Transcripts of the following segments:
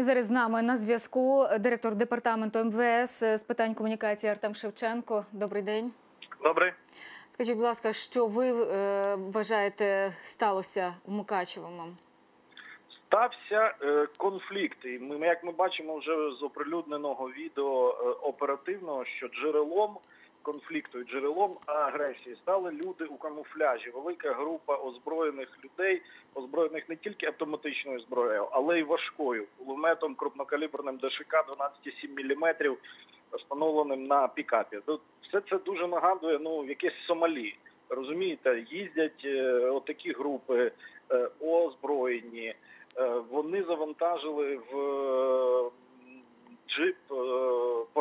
І зараз з нами на зв'язку директор департаменту МВС з питань комунікації Артем Шевченко. Добрий день. Добре. Скажіть, будь ласка, що ви е, вважаєте сталося в Мукачевому? Стався е, конфлікт, і ми, як ми бачимо, вже з оприлюдненого відео е, оперативного, що джерелом конфлікту і джерелом агресії стали люди у камуфляжі. Велика група озброєних людей, озброєних не тільки автоматичною зброєю, але й важкою кулеметом крупнокаліберним ДШК 12,7 мм, встановленим на пікапі. Все це дуже нагадує ну якесь Сомалі. Розумієте, їздять е, отакі групи е, озброєні. Е, Вони завантажили в джип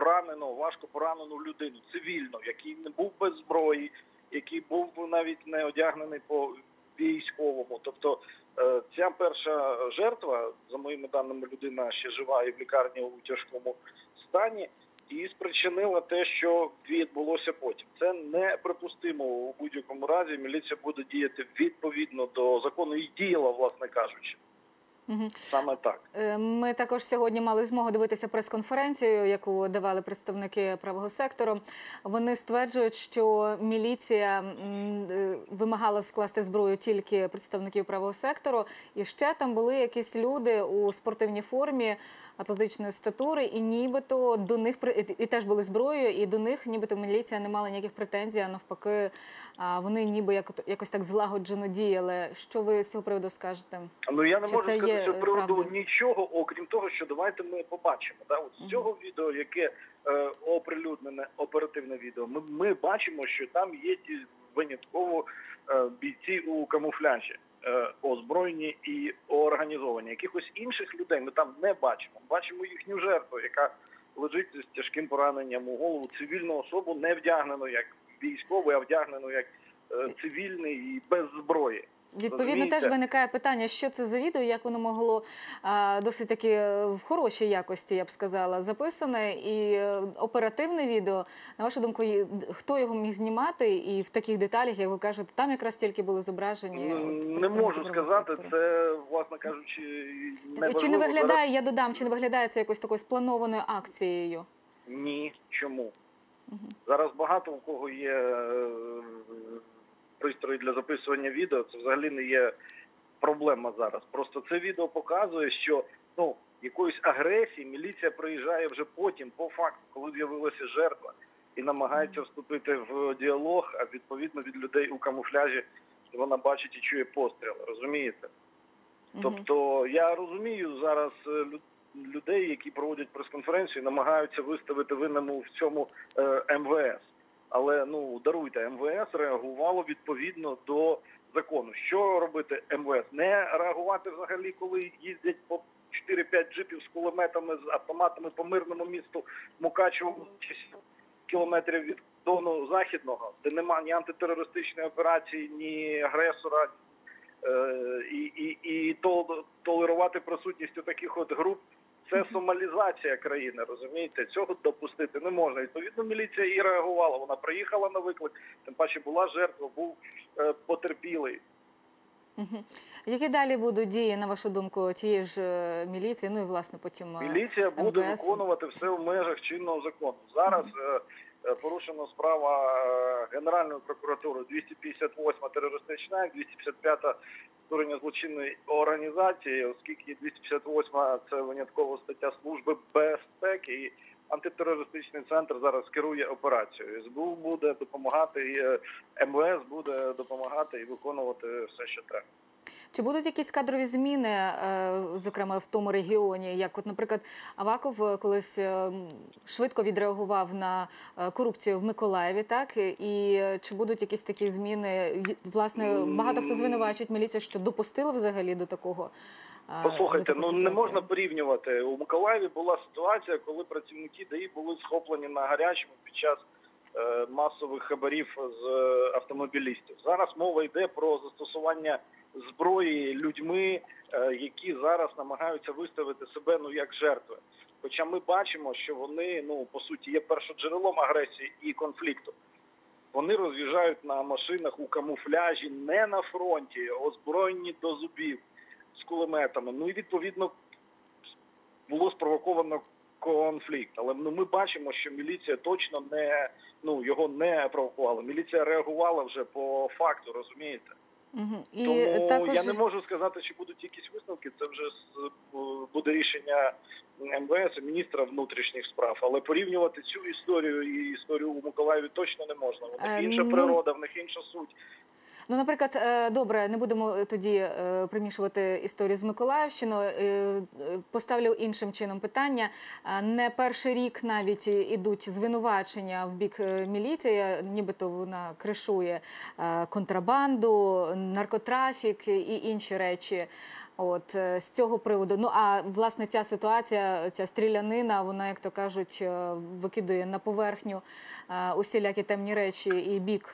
поранену, важко поранену людину, цивільну, який не був без зброї, який був навіть не одягнений по військовому. Тобто е, ця перша жертва, за моїми даними, людина ще жива і в лікарні у тяжкому стані. І спричинила те, що відбулося потім. Це неприпустимо у будь-якому разі. Міліція буде діяти відповідно до закону і діяла, власне кажучи, Угу. саме так. Е, Ми також сьогодні мали змогу дивитися прес-конференцію, яку давали представники правого сектору. Вони стверджують, що міліція е, вимагала скласти зброю тільки представників правого сектору, і ще там були якісь люди у спортивній формі атлетичної статури, і нібито до них і теж були зброєю, і до них нібито міліція не мала ніяких претензій. А навпаки, вони ніби як- якось так злагоджено діяли. Що ви з цього приводу скажете? Ну я не Чи можу це сказати є, з приводу правда? нічого, окрім того, що давайте ми побачимо. Да? От з цього відео, яке е, оприлюднене оперативне відео, ми, ми бачимо, що там є ті винятково е, бійці у камуфляжі. е, Озброєні і організовані. Якихось інших людей ми там не бачимо. Бачимо їхню жертву, яка лежить з тяжким пораненням у голову. Цивільну особу не вдягнену як військовий, а вдягнену як е, цивільний і без зброї. Відповідно, Розумієте? теж виникає питання, що це за відео, як воно могло а, досить таки е, в хорошій якості, я б сказала, записане і е, оперативне відео. На вашу думку, хто його міг знімати, і в таких деталях, як ви кажете, там якраз тільки були зображені. Ну, от, Не можу сказати, сектору. це, власне кажучи, не чи не виглядає, я додам, чи не виглядає це якось такою спланованою акцією? Ні. Чому? Мгм. Зараз багато у кого є е, пристрої для записування відео. Це взагалі не є проблема зараз. Просто це відео показує, що ну якоїсь агресії міліція приїжджає вже потім, по факту, коли з'явилася жертва, і намагається вступити в діалог, а відповідно від людей у камуфляжі вона бачить і чує постріли. Розумієте? Тобто я розумію зараз е, людей, які проводять прес-конференцію, намагаються виставити винному в цьому е, МВС. Але ну даруйте, МВС реагувало відповідно до закону. Що робити МВС? Не реагувати взагалі, коли їздять по 4-5 джипів з кулеметами з автоматами по мирному місту Мукачеву чи кілометрів від кордону західного, де нема ні антитерористичної операції, ні агресора, Е, і, і, і толерувати присутність таких от груп це сомалізація країни, розумієте? Цього допустити не можна. Відповідно, міліція і реагувала. Вона приїхала на виклик, тим паче була жертва, був е, потерпілий. Які далі будуть дії, на вашу думку, тієї ж е, міліції, ну і власне потім е, Міліція буде МВС. виконувати все в межах чинного закону. Зараз е, порушена справа Генеральною прокуратурою 258 терористична, акт, 255 створення злочинної організації, оскільки 258 це виняткова стаття служби безпеки і антитерористичний центр зараз керує операцією. СБУ буде допомагати, і е, МВС буде допомагати і виконувати все, що треба. Чи будуть якісь кадрові зміни, е, зокрема в тому регіоні? Як, от, наприклад, Аваков е, колись е, швидко відреагував на корупцію в Миколаєві, так і чи будуть якісь такі зміни? Власне, багато хто звинувачують міліцію, що допустили взагалі до такого. Послухайте, ну не можна порівнювати. У Миколаєві була ситуація, коли працівники ДАІ були схоплені на гарячому під час е, масових хабарів з автомобілістів. Зараз мова йде про застосування зброї людьми, е, які зараз намагаються виставити себе ну як жертви. Хоча ми бачимо, що вони ну по суті є першоджерелом агресії і конфлікту. Вони роз'їжджають на машинах у камуфляжі, не на фронті, озброєні до зубів з кулеметами. Ну і відповідно було спровоковано конфлікт. Але ну ми бачимо, що міліція точно не ну його не провокувала. Міліція реагувала вже по факту, розумієте? Мгм. І Тому також я не можу сказати, чи будуть якісь висновки. Це вже з- буде рішення МВС міністра внутрішніх справ. Але порівнювати цю історію і історію у Миколаєві точно не можна. У них Е, інша ну, природа, в них інша суть. Ну, наприклад, е, добре, не будемо тоді е, примішувати історію з Миколаївщиною. Е, е, Поставлю іншим чином питання. Не перший рік навіть ідуть звинувачення в бік е, міліції, нібито вона кришує е, контрабанду, наркотрафік і інші речі. От е, з цього приводу. Ну а власне ця ситуація, ця стрілянина, вона, як то кажуть, е, викидує на поверхню е, усілякі темні речі і бік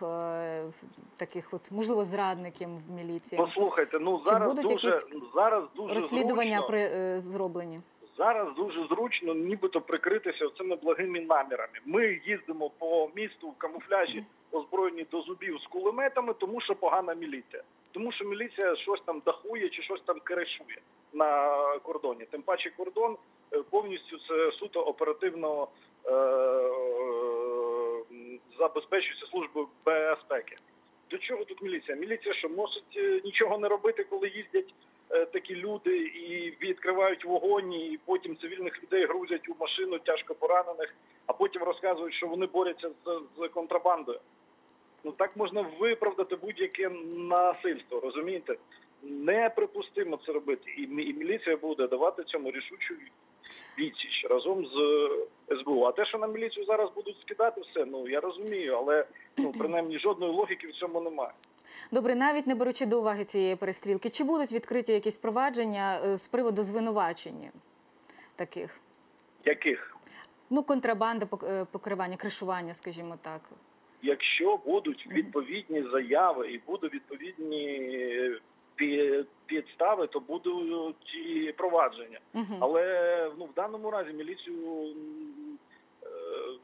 таких, от можливо, зрадників в міліції. Послухайте, ну Чи зараз будуть дуже якісь зараз дуже Розслідування зручно, при зроблені. Зараз дуже зручно, нібито прикритися цими благими намірами. Ми їздимо по місту в камуфляжі, озброєні до зубів з кулеметами, тому що погана міліція. Тому що міліція щось там дахує чи щось там керешує на кордоні. Тим паче кордон е, повністю це суто оперативно е, м, забезпечується службою безпеки. До чого тут міліція? Міліція що мусить е, нічого не робити, коли їздять е, такі люди і відкривають вогонь, і потім цивільних людей грузять у машину тяжко поранених, а потім розказують, що вони борються з, з контрабандою. Ну так можна виправдати будь-яке насильство, розумієте? Неприпустимо це робити. І, і міліція буде давати цьому рішучу відсіч разом з е, СБУ. А те, що на міліцію зараз будуть скидати все, ну я розумію, але ну принаймні жодної логіки в цьому немає. Добре, навіть не беручи до уваги цієї перестрілки, чи будуть відкриті якісь провадження е, з приводу звинувачення таких? Яких? Ну, контрабанда, пок- е, покривання, кришування, скажімо так. Якщо будуть відповідні заяви і будуть відповідні підстави, то будуть і провадження. Але ну в даному разі міліцію е,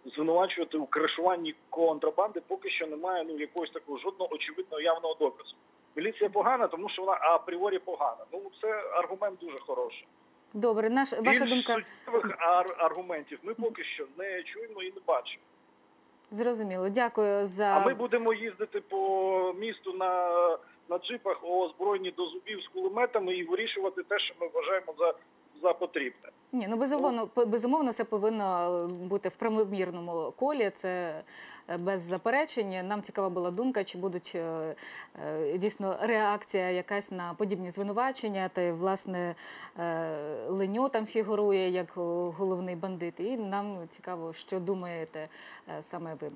звинувачувати у кришуванні контрабанди поки що немає ну якогось такого жодного очевидного явного доказу. Міліція погана, тому що вона апріорі погана. Ну це аргумент дуже хороший. Добре, наш ваша Більш думка ар- аргументів ми поки що не чуємо і не бачимо. зрозуміло. Дякую за А ми будемо їздити по місту на, на джипах озброєні до зубів з кулеметами і вирішувати те, що ми вважаємо за, за потрібне. Ні, ну безумовно, безумовно, це повинно бути в правомірному колі. Це е, без заперечень. Нам цікава була думка, чи будуть е, е, дійсно реакція якась на подібні звинувачення. Та й власне е, Леньо там фігурує як головний бандит. І нам цікаво, що думаєте е, саме ви.